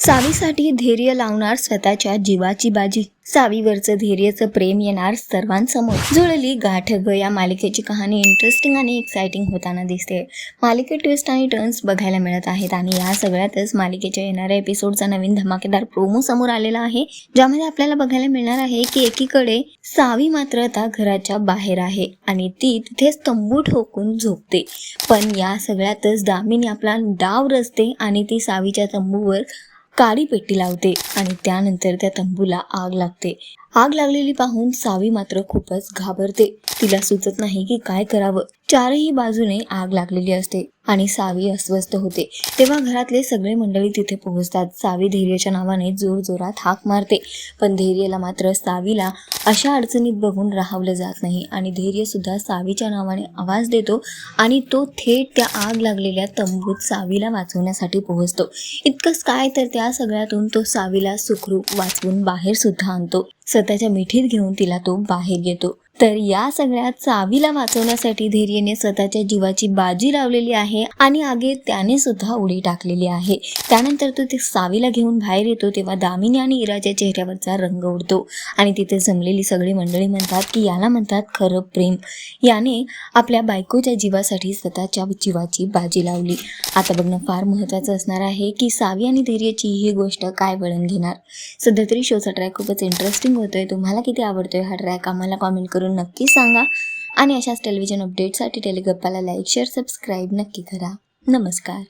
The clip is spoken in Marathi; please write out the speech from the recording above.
सावीसाठी धैर्य लावणार स्वतःच्या जीवाची बाजी. सावीवरचं धैर्याचं प्रेम येणार सर्वांसमोर. जुळली गाठ ग या मालिकेची कहाणी इंटरेस्टिंग आणि एक्साइटिंग होताना दिसते. मालिकेत ट्विस्ट आणि टर्न्स बघायला मिळत आहेत आणि या सगळ्यातच मालिकेच्या येणाऱ्या एपिसोडचा नवीन धमाकेदार प्रोमो समोर आलेला आहे ज्यामध्ये आपल्याला बघायला मिळणार आहे की एकीकडे सावी मात्र आता घराच्या बाहेर आहे आणि ती तिथेच तंबू ठोकून झोपते. पण या सगळ्यातच दामिनी आपला डाव रचते आणि ती सावीच्या तंबूवर काळी पेटी लावते आणि त्यानंतर त्या तंबूला आग लागते. आग लागलेली पाहून सावी मात्र खूपच घाबरते. तिला सुचत नाही की काय करावं. चारही बाजूने आग लागलेली असते आणि सावी अस्वस्थ होते. तेव्हा घरातले सगळे मंडळी तिथे पोहोचतात. सावी धैर्याच्या नावाने जोर जोरात हाक मारते. पण धैर्यला मात्र सावीला अशा अडचणीत बघून राहावलं जात नाही आणि धैर्य सुद्धा सावीच्या नावाने आवाज देतो आणि तो थेट त्या आग लागलेल्या तंबूत सावीला वाचवण्यासाठी पोहोचतो. इतकंच काय तर त्या सगळ्यातून तो सावीला सुखरूप वाचवून बाहेर सुद्धा आणतो. स्वतःच्या मिठीत घेऊन तिला तो बाहेर येतो. तर या सगळ्या चावीला वाचवण्यासाठी धैर्यने स्वतःच्या जीवाची बाजी लावलेली आहे आणि आगे त्याने सुद्धा उडी टाकलेली आहे. त्यानंतर तो ते सावीला घेऊन बाहेर येतो तेव्हा दामिनी आणि इराच्या चेहऱ्यावरचा रंग उडतो आणि तिथे जमलेली सगळी मंडळी म्हणतात की याला म्हणतात खरं प्रेम. याने आपल्या बायकोच्या जीवासाठी स्वतःच्या जीवाची बाजी लावली. आता बघणं फार महत्त्वाचं असणार आहे की सावी आणि धैर्याची ही गोष्ट काय वळण घेणार? सध्या तरी शोचा ट्रॅक खूपच इंटरेस्टिंग होतोय. तुम्हाला किती आवडतोय हा ट्रॅक आम्हाला कॉमेंट करून नक्की सांगा. आणि अशाच टेलिव्हिजन अपडेटसाठी टेलिगप्पाला लाईक शेअर सबस्क्राईब नक्की करा. नमस्कार.